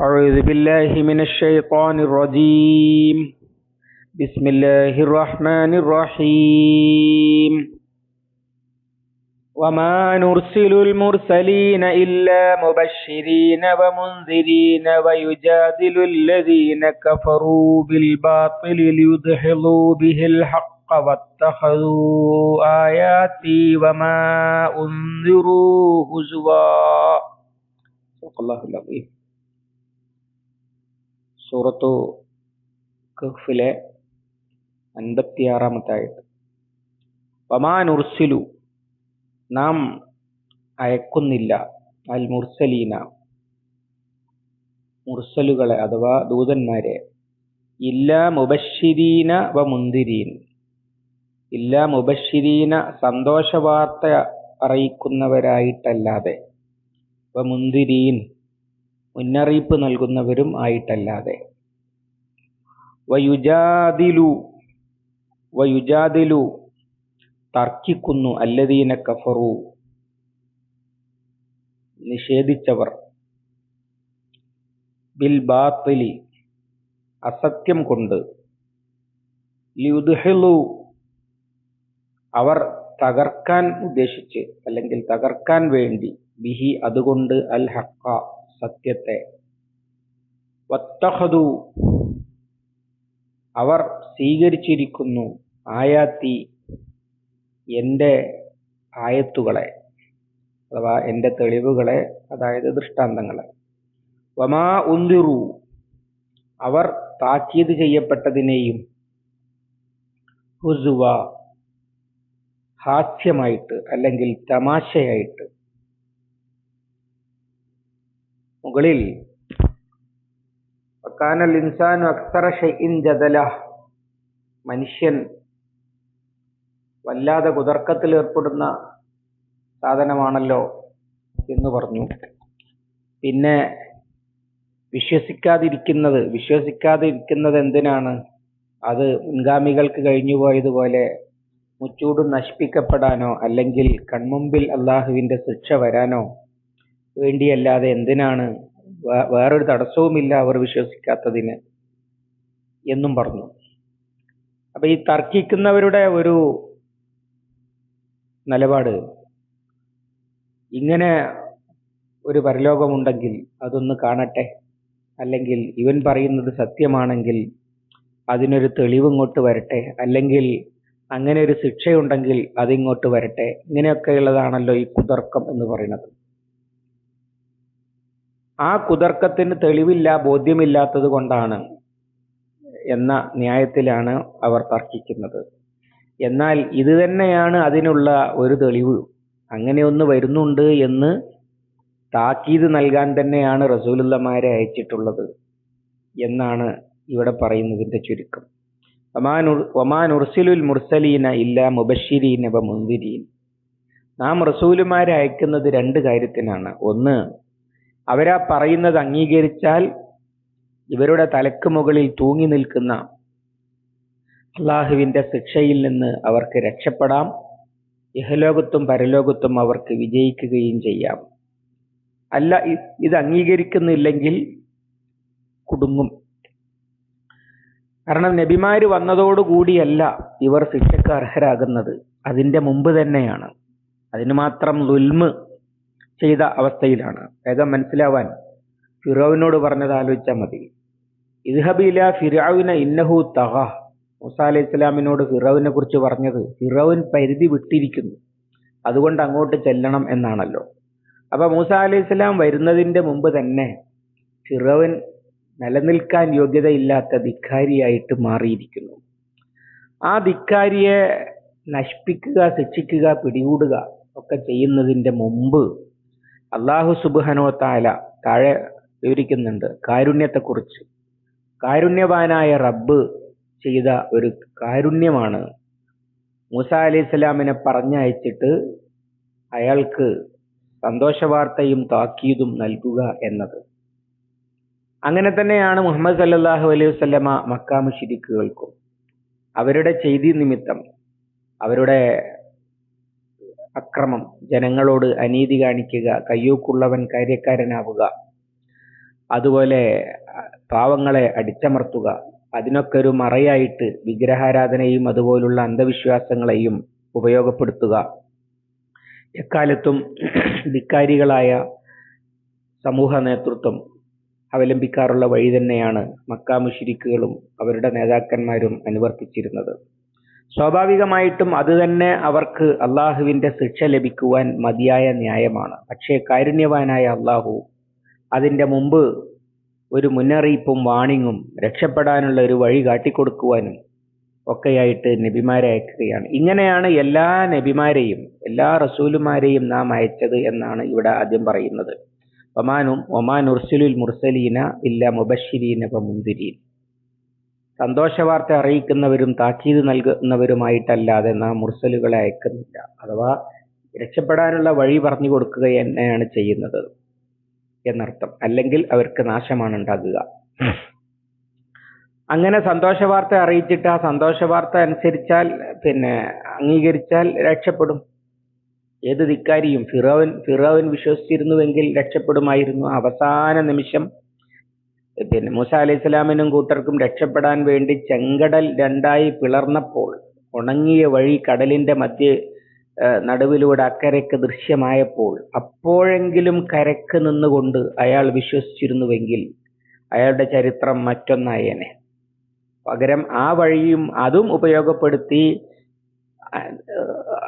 أعوذ بالله من الشيطان الرجيم. بسم الله الرحمن الرحيم. وما نرسل المرسلين إلا مبشرين ومنذرين ويجادل الذين كفروا بالباطل ليدحضوا به الحق واتخذوا آياتي وما أنذروا هزوا. صدق الله العظيم. സൂറത്തു കഹ്ഫിലെ അൻപത്തിയാറാമത്തെ ആയത് വമാനുർസിലു നാം അയക്കുന്നില്ല അൽ മുർസലീന. മുർസലുകളെ അഥവാ ദൂതന്മാരെ ഇല്ല മുബഷിരീന വ മുന്തിരീൻ. ഇല്ല മുബഷിരീന സന്തോഷവാർത്ത അറിയിക്കുന്നവരായിട്ടല്ലാതെ വ മുന്തിരീൻ. മുന്നറിയിപ്പ് നൽകുന്നവരും ആയിട്ടല്ലാതെ. വയുജാദിലു വയുജാദിലു തർക്കിക്കുന്നു അല്ലദീന കഫറു. നിഷേധിച്ചവർ. ബിൽ ബാത്തിലി അസത്യം കൊണ്ട്. ലിയുദ്ഹിലു അവർ തകർക്കാൻ ഉദ്ദേശിച്ച് അല്ലെങ്കിൽ തകർക്കാൻ വേണ്ടി. ബിഹി അതുകൊണ്ട് അൽ ഹക്ക സത്യത്തെ. വത്തഹദു അവർ സ്വീകരിച്ചിരിക്കുന്നു ആയാത്തി എന്റെ ആയത്തുകളെ അഥവാ എന്റെ തെളിവുകളെ അതായത് ദൃഷ്ടാന്തങ്ങളെ. വമാ ഉന്തിറു. അവർ താക്കീത് ചെയ്യപ്പെട്ടതിനെയും ഹുസുവ ഹാസ്യമായിട്ട് അല്ലെങ്കിൽ തമാശയായിട്ട് മുകളിൽ. വക്കാനൽ ഇൻസാനു അക്സറ ഷൈഇൻ ജദല. മനുഷ്യൻ വല്ലാതെ കുതർക്കത്തിൽ ഏർപ്പെടുന്ന സാധനമാണല്ലോ എന്ന് പറഞ്ഞു. പിന്നെ വിശ്വസിക്കാതിരിക്കുന്നത് വിശ്വസിക്കാതിരിക്കുന്നത് എന്തിനാണ്? അത് മുൻഗാമികൾക്ക് കഴിഞ്ഞുപോയതുപോലെ മുച്ചൂട് നശിപ്പിക്കപ്പെടാനോ അല്ലെങ്കിൽ കൺമുമ്പിൽ അള്ളാഹുവിന്റെ ശിക്ഷ വരാനോ വേണ്ടിയല്ലാതെ എന്തിനാണ് വേറൊരു തടസ്സവുമില്ല അവർ വിശ്വസിക്കാത്തതിന് എന്നും പറഞ്ഞു. അപ്പൊ ഈ തർക്കിക്കുന്നവരുടെ ഒരു നിലപാട് ഇങ്ങനെ ഒരു പരലോകമുണ്ടെങ്കിൽ അതൊന്ന് കാണട്ടെ. അല്ലെങ്കിൽ ഇവൻ പറയുന്നത് സത്യമാണെങ്കിൽ അതിനൊരു തെളിവ് ഇങ്ങോട്ട് വരട്ടെ. അല്ലെങ്കിൽ അങ്ങനെ ഒരു ശിക്ഷയുണ്ടെങ്കിൽ അതിങ്ങോട്ട് വരട്ടെ. ഇങ്ങനെയൊക്കെയുള്ളതാണല്ലോ ഈ കുതർക്കം എന്ന് പറയുന്നത്. ആ കുതർക്കത്തിന് തെളിവില്ല ബോധ്യമില്ലാത്തത് കൊണ്ടാണ് എന്ന ന്യായത്തിലാണ് അവർ തർക്കിക്കുന്നത്. എന്നാൽ ഇത് തന്നെയാണ് അതിനുള്ള ഒരു തെളിവ്. അങ്ങനെ ഒന്ന് വരുന്നുണ്ട് എന്ന് താക്കീത് നൽകാൻ തന്നെയാണ് റസൂലുള്ളമാരെ അയച്ചിട്ടുള്ളത് എന്നാണ് ഇവിടെ പറയുന്നതിന്റെ ചുരുക്കം. ഒമാൻ ഉർസിലുൽ മുർസലീന ഇല്ല മുബഷിരീന വ മുന്തിരീൻ നാം റസൂലുമാരെ അയക്കുന്നത് രണ്ട് കാര്യത്തിനാണ്. ഒന്ന് അവരാ പറയുന്നത് അംഗീകരിച്ചാൽ ഇവരുടെ തലക്ക് മുകളിൽ തൂങ്ങി നിൽക്കുന്ന അള്ളാഹുവിന്റെ ശിക്ഷയിൽ നിന്ന് അവർക്ക് രക്ഷപ്പെടാം. ഇഹലോകത്തും പരലോകത്തും അവർക്ക് വിജയിക്കുകയും ചെയ്യാം. അല്ല ഇത് അംഗീകരിക്കുന്നില്ലെങ്കിൽ കുടുങ്ങും. കാരണം നബിമാര് വന്നതോടുകൂടിയല്ല ഇവർ ശിക്ഷക്ക് അർഹരാകുന്നത്. അതിന്റെ മുമ്പ് തന്നെയാണ്. അതിന് മാത്രം ചെയ്ത അവസ്ഥയിലാണ്. വേഗം മനസ്സിലാവാൻ? ഫിറോവിനോട് പറഞ്ഞത് ആലോചിച്ചാൽ മതി. ഇദ്ഹബില ഫിറാവിന ഇന്നഹു തഹ മൂസ അലൈഹി ഇസ്ലാമിനോട് ഫിറോവിനെ കുറിച്ച് പറഞ്ഞത് ഫിറോവിൻ പരിധി വിട്ടിരിക്കുന്നു. അതുകൊണ്ട് അങ്ങോട്ട് ചെല്ലണം എന്നാണല്ലോ. അപ്പൊ മൂസ അലൈഹി ഇസ്ലാം വരുന്നതിന്റെ മുമ്പ് തന്നെ ഫിറോവിൻ നിലനിൽക്കാൻ യോഗ്യതയില്ലാത്ത ധിക്കാരിയായിട്ട് മാറിയിരിക്കുന്നു. ആ ധിക്കാരിയെ നശിപ്പിക്കുക ശിക്ഷിക്കുക പിടികൂടുക ഒക്കെ ചെയ്യുന്നതിന്റെ മുമ്പ് അള്ളാഹു സുബാനോ താല താഴെ വിവരിക്കുന്നുണ്ട് കാരുണ്യത്തെക്കുറിച്ച്. കാരുണ്യവാനായ റബ്ബ് ചെയ്ത ഒരു കാരുണ്യമാണ്. മൂസ അലി സ്വലാമിനെ പറഞ്ഞയച്ചിട്ട് അയാൾക്ക് സന്തോഷവാർത്തയും താക്കീതും നൽകുക എന്നത്. അങ്ങനെ തന്നെയാണ് മുഹമ്മദ് സല്ലാഹു അലൈഹി വസ്ലമ മക്കാമുഷിരിക്കുകൾക്കും അവരുടെ ചെയ്തി നിമിത്തം അവരുടെ അക്രമം. ജനങ്ങളോട് അനീതി കാണിക്കുക കയ്യൂക്കുള്ളവൻ കാര്യക്കാരനാവുക. അതുപോലെ പാവങ്ങളെ അടിച്ചമർത്തുക. അതിനൊക്കെ ഒരു മറയായിട്ട് വിഗ്രഹാരാധനയും അതുപോലുള്ള അന്ധവിശ്വാസങ്ങളെയും ഉപയോഗപ്പെടുത്തുക. എക്കാലത്തും ധിക്കാരികളായ സമൂഹ നേതൃത്വം അവലംബിക്കാറുള്ള വഴി തന്നെയാണ് മക്ക മുഷിരിക്കുകളും അവരുടെ നേതാക്കന്മാരും അനുവർത്തിച്ചിരുന്നത്. സ്വാഭാവികമായിട്ടും അത് തന്നെ അവർക്ക് അള്ളാഹുവിന്റെ ശിക്ഷ ലഭിക്കുവാൻ മതിയായ ന്യായമാണ്. പക്ഷേ കാരുണ്യവാനായ അള്ളാഹു അതിന്റെ മുമ്പ് ഒരു മുന്നറിയിപ്പും വാണിങ്ങും രക്ഷപ്പെടാനുള്ള ഒരു വഴി കാട്ടിക്കൊടുക്കുവാനും ഒക്കെയായിട്ട് നബിമാരെ അയക്കുകയാണ്. ഇങ്ങനെയാണ് എല്ലാ നബിമാരെയും എല്ലാ റസൂലുമാരെയും നാം അയച്ചത് എന്നാണ് ഇവിടെ ആദ്യം പറയുന്നത്. ഒമാനും ഒമാൻ ഉർസുലുൽ മുർസലീന ഇല്ല മുബഷിരീന മുന്തിരീൻ സന്തോഷവാർത്ത അറിയിക്കുന്നവരും താക്കീത് നൽകുന്നവരുമായിട്ടല്ലാതെ നാം മുർസലുകളെ അയക്കുന്നില്ല. അഥവാ രക്ഷപ്പെടാനുള്ള വഴി പറഞ്ഞു കൊടുക്കുക തന്നെയാണ് ചെയ്യുന്നത് എന്നർത്ഥം. അല്ലെങ്കിൽ അവർക്ക് നാശമാണ് ഉണ്ടാകുക. അങ്ങനെ സന്തോഷവാർത്ത അറിയിച്ചിട്ട് ആ സന്തോഷവാർത്ത അനുസരിച്ചാൽ പിന്നെ അംഗീകരിച്ചാൽ രക്ഷപ്പെടും. ഏത് ധിക്കാരിയും ഫിറോവൻ ഫിറോവൻ വിശ്വസിച്ചിരുന്നുവെങ്കിൽ രക്ഷപ്പെടുമായിരുന്നു. അവസാന നിമിഷം പിന്നെ മൂസ അലൈഹി സ്വലാമിനും കൂട്ടർക്കും രക്ഷപ്പെടാൻ വേണ്ടി ചെങ്കടൽ രണ്ടായി പിളർന്നപ്പോൾ ഉണങ്ങിയ വഴി കടലിന്റെ മധ്യ നടുവിലൂടെ അക്കരയ്ക്ക് ദൃശ്യമായപ്പോൾ അപ്പോഴെങ്കിലും കരക്ക് നിന്നുകൊണ്ട് അയാൾ വിശ്വസിച്ചിരുന്നുവെങ്കിൽ അയാളുടെ ചരിത്രം മറ്റൊന്നായേനെ. പകരം ആ വഴിയും അതും ഉപയോഗപ്പെടുത്തി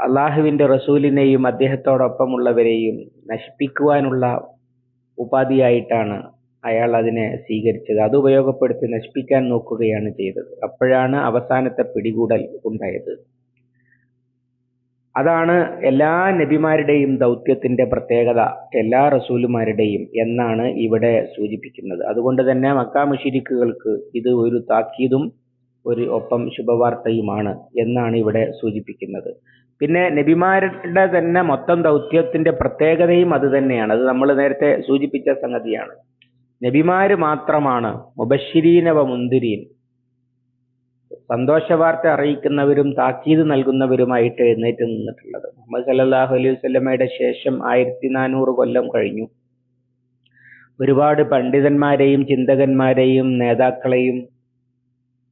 അള്ളാഹുവിന്റെ റസൂലിനെയും അദ്ദേഹത്തോടൊപ്പമുള്ളവരെയും നശിപ്പിക്കുവാനുള്ള ഉപാധിയായിട്ടാണ് അയാൾ അതിനെ സ്വീകരിച്ചത്. അത് ഉപയോഗപ്പെടുത്തി നശിപ്പിക്കാൻ നോക്കുകയാണ് ചെയ്തത്. അപ്പോഴാണ് അവസാനത്തെ പിടികൂടൽ ഉണ്ടായത്. അതാണ് എല്ലാ നബിമാരുടെയും ദൗത്യത്തിന്റെ പ്രത്യേകത എല്ലാ റസൂലുമാരുടെയും എന്നാണ് ഇവിടെ സൂചിപ്പിക്കുന്നത്. അതുകൊണ്ട് തന്നെ മക്കാ മുഷിരിക്കുകൾക്ക് ഇത് ഒരു താക്കീതും ഒരു ഒപ്പം ശുഭവാർത്തയുമാണ് എന്നാണ് ഇവിടെ സൂചിപ്പിക്കുന്നത്. പിന്നെ നബിമാരുടെ തന്നെ മൊത്തം ദൗത്യത്തിന്റെ പ്രത്യേകതയും അത് തന്നെയാണ്. അത് നമ്മൾ നേരത്തെ സൂചിപ്പിച്ച സംഗതിയാണ്. നബിമാര് മാത്രമാണ് മുബശ്ശിരീനവ മുന്തിരീൻ. സന്തോഷവാർത്ത അറിയിക്കുന്നവരും താക്കീത് നൽകുന്നവരുമായിട്ട് എഴുന്നേറ്റ് നിന്നിട്ടുള്ളത്. മുഹമ്മദ് സല്ലാഹു അലൈഹി വല്ലമയുടെ ശേഷം ആയിരത്തി നാനൂറ് കൊല്ലം കഴിഞ്ഞു. ഒരുപാട് പണ്ഡിതന്മാരെയും ചിന്തകന്മാരെയും നേതാക്കളെയും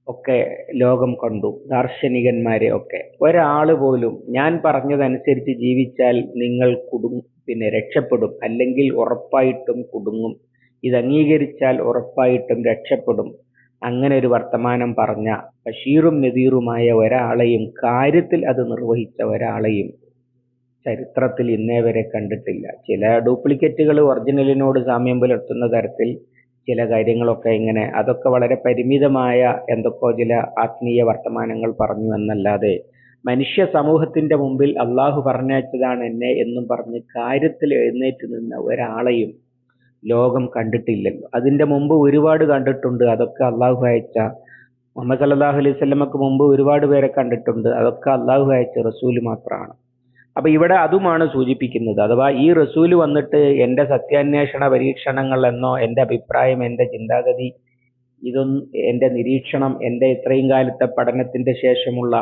ഒക്കെ ലോകം കണ്ടു. ദാർശനികന്മാരെ ഒക്കെ. ഒരാൾ പോലും ഞാൻ പറഞ്ഞതനുസരിച്ച് ജീവിച്ചാൽ നിങ്ങൾ കുടുങ്ങും പിന്നെ രക്ഷപ്പെടും അല്ലെങ്കിൽ ഉറപ്പായിട്ടും കുടുങ്ങും. ഇത് അംഗീകരിച്ചാൽ ഉറപ്പായിട്ടും രക്ഷപ്പെടും. അങ്ങനെ ഒരു വർത്തമാനം പറഞ്ഞ ബഷീറും നദീറുമായ ഒരാളെയും കാര്യത്തിൽ അത് നിർവഹിച്ച ഒരാളെയും ചരിത്രത്തിൽ ഇന്നേ വരെ കണ്ടിട്ടില്ല. ചില ഡ്യൂപ്ലിക്കേറ്റുകൾ ഒറിജിനലിനോട് സാമ്യം പുലർത്തുന്ന തരത്തിൽ ചില കാര്യങ്ങളൊക്കെ ഇങ്ങനെ അതൊക്കെ വളരെ പരിമിതമായ എന്തൊക്കെയോ ചില ആത്മീയ വർത്തമാനങ്ങൾ പറഞ്ഞു എന്നല്ലാതെ മനുഷ്യ സമൂഹത്തിന്റെ മുമ്പിൽ അള്ളാഹു പറഞ്ഞയച്ചതാണ് എന്നെ എന്നും പറഞ്ഞ് കാര്യത്തിൽ എഴുന്നേറ്റ് നിന്ന ഒരാളെയും ലോകം കണ്ടിട്ടില്ലല്ലോ. അതിന്റെ മുമ്പ് ഒരുപാട് കണ്ടിട്ടുണ്ട്. അതൊക്കെ അള്ളാഹു അയച്ച മുഹമ്മദ് സല്ലാഹു അലൈഹി സ്വലമക്ക് മുമ്പ് ഒരുപാട് പേരെ കണ്ടിട്ടുണ്ട്. അതൊക്കെ അള്ളാഹു അയച്ച റസൂൽ മാത്രമാണ്. അപ്പൊ ഇവിടെ അതുമാണ് സൂചിപ്പിക്കുന്നത്. അഥവാ ഈ റസൂൽ വന്നിട്ട് എന്റെ സത്യാന്വേഷണ പരീക്ഷണങ്ങൾ എന്നോ എന്റെ അഭിപ്രായം എന്റെ ചിന്താഗതി ഇതൊന്നും എന്റെ നിരീക്ഷണം എന്റെ ഇത്രയും കാലത്തെ പഠനത്തിന്റെ ശേഷമുള്ള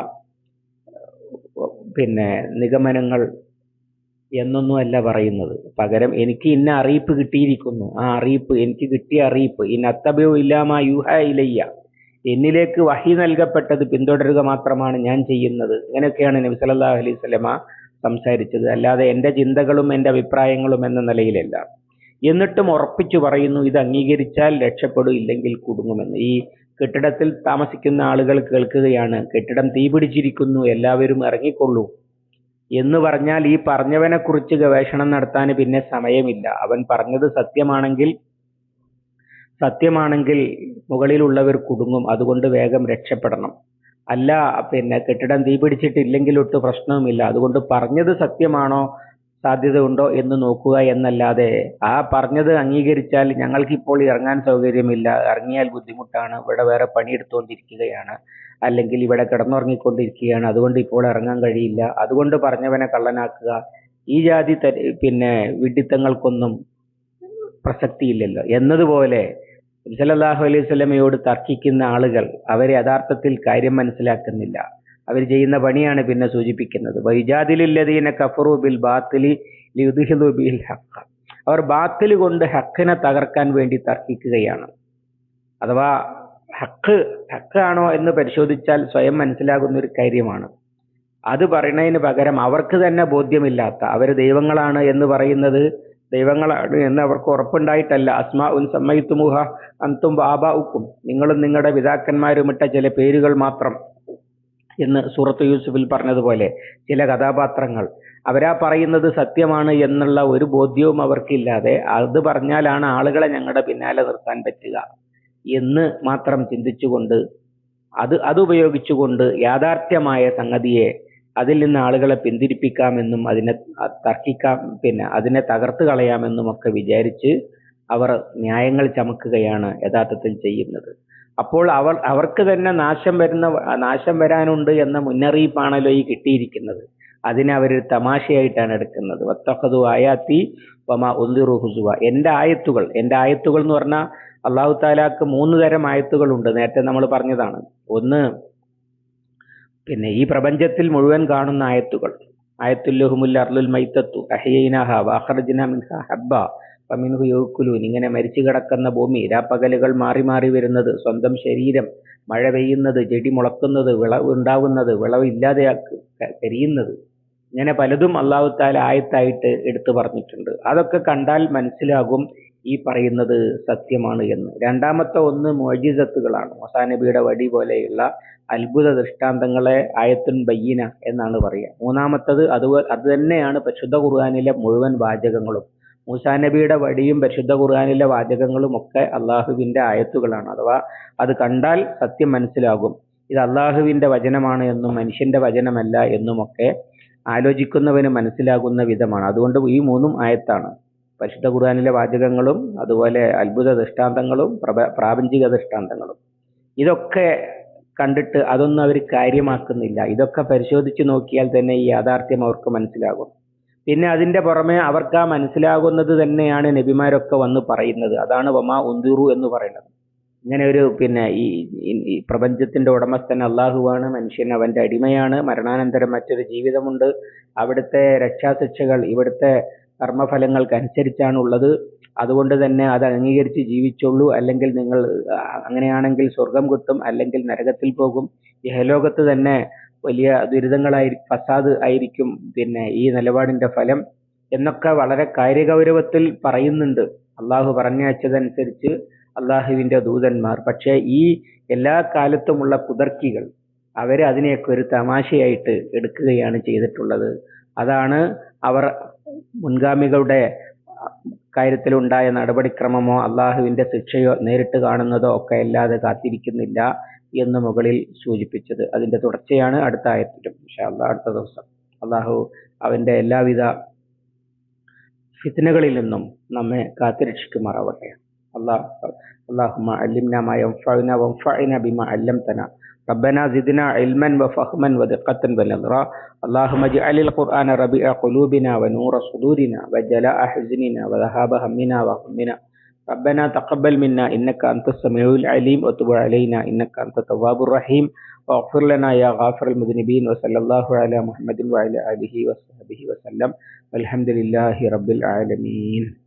പിന്നെ നിഗമനങ്ങൾ എന്നൊന്നുമല്ല പറയുന്നത്. പകരം എനിക്ക് ഇന്ന അറിയിപ്പ് കിട്ടിയിരിക്കുന്നു. ആ അറിയിപ്പ് എനിക്ക് കിട്ടിയ അറിയിപ്പ് ഇന്ന അത്തബയോ ഇല്ലാമ യുഹ ഇലയ്യ എന്നിലേക്ക് വഹി നൽകപ്പെട്ടത് പിന്തുടരുക മാത്രമാണ് ഞാൻ ചെയ്യുന്നത്. ഇങ്ങനെയൊക്കെയാണ് നബി സല്ലല്ലാഹു അലൈഹി വസല്ലമ സംസാരിച്ചത്. അല്ലാതെ എന്റെ ചിന്തകളും എന്റെ അഭിപ്രായങ്ങളും എന്ന നിലയിലല്ല. എന്നിട്ടും ഉറപ്പിച്ചു പറയുന്നു ഇത് അംഗീകരിച്ചാൽ രക്ഷപ്പെടും ഇല്ലെങ്കിൽ കുടുങ്ങുമെന്ന്. ഈ കെട്ടിടത്തിൽ താമസിക്കുന്ന ആളുകൾ കേൾക്കുകയാണ്. കെട്ടിടം തീപിടിച്ചിരിക്കുന്നു എല്ലാവരും ഇറങ്ങിക്കൊള്ളൂ. എന്ന് പറഞ്ഞാൽ ഈ പറഞ്ഞവനെ കുറിച്ച് ഗവേഷണം നടത്താൻ പിന്നെ സമയമില്ല. അവൻ പറഞ്ഞത് സത്യമാണെങ്കിൽ സത്യമാണെങ്കിൽ മുകളിലുള്ളവർ കുടുങ്ങും. അതുകൊണ്ട് വേഗം രക്ഷപ്പെടണം. അല്ല പിന്നെ കെട്ടിടം തീപിടിച്ചിട്ടില്ലെങ്കിൽ ഒട്ട് പ്രശ്നവുമില്ല. അതുകൊണ്ട് പറഞ്ഞത് സത്യമാണോ സാധ്യത ഉണ്ടോ എന്ന് നോക്കുക എന്നല്ലാതെ ആ പറഞ്ഞത് അംഗീകരിച്ചാൽ ഞങ്ങൾക്ക് ഇപ്പോൾ ഇറങ്ങാൻ സൗകര്യമില്ല. ഇറങ്ങിയാൽ ബുദ്ധിമുട്ടാണ്. ഇവിടെ വേറെ പണിയെടുത്തുകൊണ്ടിരിക്കുകയാണ്. അല്ലെങ്കിൽ ഇവിടെ കിടന്നുറങ്ങിക്കൊണ്ടിരിക്കുകയാണ്. അതുകൊണ്ട് ഇപ്പോൾ ഇറങ്ങാൻ കഴിയില്ല. അതുകൊണ്ട് പറഞ്ഞവനെ കള്ളനാക്കുക. ഈ ജാതി പിന്നെ വിഡിത്തങ്ങൾക്കൊന്നും പ്രസക്തിയില്ലല്ലോ. എന്നതുപോലെ സല്ലല്ലാഹു അലൈഹി സ്വലമയോട് തർക്കിക്കുന്ന ആളുകൾ അവരെ യഥാർത്ഥത്തിൽ കാര്യം മനസ്സിലാക്കുന്നില്ല. അവർ ചെയ്യുന്ന പണിയാണ് പിന്നെ സൂചിപ്പിക്കുന്നത്. വൈജാദിലുല്ലദീന കഫറു ബിൽ ബാത്തിലി ലിയുദ്ഹിലു ബിൽ ഹക്ക അവർ ബാത്തിൽ കൊണ്ട് ഹക്കിനെ തകർക്കാൻ വേണ്ടി തർക്കിക്കുകയാണ്. അഥവാ ഹക്ക് ഹക്കാണോ എന്ന് പരിശോധിച്ചാൽ സ്വയം മനസ്സിലാകുന്ന ഒരു കാര്യമാണ്. അത് പറയുന്നതിന് പകരം അവർക്ക് തന്നെ ബോധ്യമില്ലാത്ത അവർ ദൈവങ്ങളാണ് എന്ന് പറയുന്നത് ദൈവങ്ങളാണ് എന്ന് അവർക്ക് ഉറപ്പുണ്ടായിട്ടല്ല. അസ്മാ ഉൻ സമ്മയിത്തുമുഹ അന്തും ബാബ ഉക്കും നിങ്ങളും നിങ്ങളുടെ പിതാക്കന്മാരുമിട്ട ചില പേരുകൾ മാത്രം. എന്ന് സൂറത്ത് യൂസുഫിൽ പറഞ്ഞതുപോലെ ചില കഥാപാത്രങ്ങൾ. അവരാ പറയുന്നത് സത്യമാണ് എന്നുള്ള ഒരു ബോധ്യവും അവർക്കില്ലാതെ അത് പറഞ്ഞാലാണ് ആളുകളെ ഞങ്ങളുടെ പിന്നാലെ നിർത്താൻ പറ്റുക എന്ന് മാത്രം ചിന്തിച്ചുകൊണ്ട് അത് അതുപയോഗിച്ചുകൊണ്ട് യാഥാർത്ഥ്യമായ സംഗതിയെ അതിൽ നിന്ന് ആളുകളെ പിന്തിരിപ്പിക്കാമെന്നും അതിനെ തർക്കിക്കാം പിന്നെ അതിനെ തകർത്ത് കളയാമെന്നും ഒക്കെ വിചാരിച്ച് അവർ ന്യായങ്ങൾ ചമക്കുകയാണ് യഥാർത്ഥത്തിൽ ചെയ്യുന്നത്. അപ്പോൾ അവർ അവർക്ക് തന്നെ നാശം വരുന്ന നാശം വരാനുണ്ട് എന്ന മുന്നറിയിപ്പാണല്ലോ ഈ കിട്ടിയിരിക്കുന്നത്. അതിനെ അവർ തമാശയായിട്ടാണ് എടുക്കുന്നത്. ആയാത്തി വമ ഹുസുവ. എന്റെ ആയത്തുകൾ എന്റെ ആയത്തുകൾ എന്ന് പറഞ്ഞാൽ അള്ളാഹു താലാക്ക് മൂന്ന് തരം ആയത്തുകളുണ്ട്. നേരത്തെ നമ്മൾ പറഞ്ഞതാണ്. ഒന്ന് പിന്നെ ഈ പ്രപഞ്ചത്തിൽ മുഴുവൻ കാണുന്ന ആയത്തുകൾ. ആയത്തുല്ലുഹുമുല്ല അർലുൽ മൈത്തത്തു അഹ്യൈനഹ വാഹർജന മിൻഹ ഹബ്ബ. ഫമിൻഹു യോക്കുലൂൻ ഇങ്ങനെ മരിച്ചു കിടക്കുന്ന ഭൂമി രാപ്പകലുകൾ മാറി മാറി വരുന്നത്. സ്വന്തം ശരീരം മഴ പെയ്യുന്നത് ചെടി മുളക്കുന്നത് വിളവ് ഉണ്ടാവുന്നത് വിളവ് ഇല്ലാതെ കരിയുന്നത്. ഇങ്ങനെ പലതും അള്ളാഹു താല ആയത്തായിട്ട് എടുത്തു പറഞ്ഞിട്ടുണ്ട്. അതൊക്കെ കണ്ടാൽ മനസ്സിലാകും ഈ പറയുന്നത് സത്യമാണ് എന്ന്. രണ്ടാമത്തെ ഒന്ന് മോജിസത്തുകളാണ് മൊസാ നബിയുടെ വടി പോലെയുള്ള അത്ഭുത ദൃഷ്ടാന്തങ്ങളെ ആയത്തുൻ ബയ്യന എന്നാണ് പറയുക. മൂന്നാമത്തത് അത് അത് തന്നെയാണ് പരിശുദ്ധ ഖുർആാനിലെ മുഴുവൻ വാചകങ്ങളും. മൂസാ നബിയുടെ വടിയും പരിശുദ്ധ ഖുർആാനിലെ വാചകങ്ങളും ഒക്കെ അള്ളാഹുവിന്റെ ആയത്തുകളാണ്. അഥവാ അത് കണ്ടാൽ സത്യം മനസ്സിലാകും. ഇത് അള്ളാഹുവിന്റെ വചനമാണ് എന്നും മനുഷ്യന്റെ വചനമല്ല എന്നുമൊക്കെ ആലോചിക്കുന്നവന് മനസ്സിലാകുന്ന വിധമാണ്. അതുകൊണ്ട് ഈ മൂന്നും ആയത്താണ്. പരിശുദ്ധ ഖുർആാനിലെ വാചകങ്ങളും അതുപോലെ അത്ഭുത ദൃഷ്ടാന്തങ്ങളും പ്രാപഞ്ചിക ദൃഷ്ടാന്തങ്ങളും. ഇതൊക്കെ കണ്ടിട്ട് അതൊന്നും അവർ കാര്യമാക്കുന്നില്ല. ഇതൊക്കെ പരിശോധിച്ച് നോക്കിയാൽ തന്നെ ഈ യാഥാർത്ഥ്യം അവർക്ക് മനസ്സിലാകും. പിന്നെ അതിന്റെ പുറമെ അവർക്ക് ആ മനസ്സിലാകുന്നത് തന്നെയാണ് നബിമാരൊക്കെ വന്ന് പറയുന്നത്. അതാണ് വമാ ഉന്തുറു എന്ന് പറയുന്നത്. ഇങ്ങനെ ഒരു പിന്നെ ഈ പ്രപഞ്ചത്തിന്റെ ഉടമസ്ഥൻ അള്ളാഹുവാണ് മനുഷ്യൻ അവന്റെ അടിമയാണ് മരണാനന്തരം മറ്റൊരു ജീവിതമുണ്ട്. അവിടുത്തെ രക്ഷാശിക്ഷകൾ ഇവിടുത്തെ കർമ്മഫലങ്ങൾക്കനുസരിച്ചാണ് ഉള്ളത് അതുകൊണ്ട് തന്നെ അത് അംഗീകരിച്ച് ജീവിച്ചുള്ളൂ അല്ലെങ്കിൽ നിങ്ങൾ അങ്ങനെയാണെങ്കിൽ സ്വർഗം കിട്ടും അല്ലെങ്കിൽ നരകത്തിൽ പോകും. ഇഹലോകത്ത് തന്നെ വലിയ ദുരിതങ്ങളായി ഫസാദ് ആയിരിക്കും പിന്നെ ഈ നിലപാടിന്റെ ഫലം എന്നൊക്കെ വളരെ കാര്യഗൗരവത്തിൽ പറയുന്നുണ്ട്. അള്ളാഹു പറഞ്ഞയച്ചതനുസരിച്ച് അള്ളാഹുവിന്റെ ദൂതന്മാർ. പക്ഷേ ഈ എല്ലാ കാലത്തുമുള്ള കുതർക്കികൾ അവർ അതിനെയൊക്കെ ഒരു തമാശയായിട്ട് എടുക്കുകയാണ് ചെയ്തിട്ടുള്ളത്. അതാണ് അവർ മുൻഗാമികളുടെ കാര്യത്തിലുണ്ടായ നടപടിക്രമമോ അള്ളാഹുവിന്റെ ശിക്ഷയോ നേരിട്ട് കാണുന്നതോ ഒക്കെ അല്ലാതെ കാത്തിരിക്കുന്നില്ല. എന്ന് മുകളിൽ സൂചിപ്പിച്ചത് അതിന്റെ തുടർച്ചയാണ് അടുത്ത ആയത്തിലും ഇൻഷാല്ലാ അടുത്ത ദിവസം അള്ളാഹു അവന്റെ എല്ലാവിധ ഫിത്നകളിൽ നിന്നും നമ്മെ കാത്തുരക്ഷിക്കുമാറാവട്ടെ അള്ളാഹ് اللهم علمنا ما ينفعنا وانفعنا بما علمتنا ربنا زدنا علما وفهما ودقة ونظرا اللهم اجعل القرآن ربيع قلوبنا ونور صدورنا وجلاء حزننا وذهاب همنا وغمنا ربنا تقبل منا إنك أنت السميع العليم وتب علينا إنك أنت التواب الرحيم واغفر لنا يا غافر المذنبين وصلى الله على محمد وعلى آله وصحبه وسلم والحمد لله رب العالمين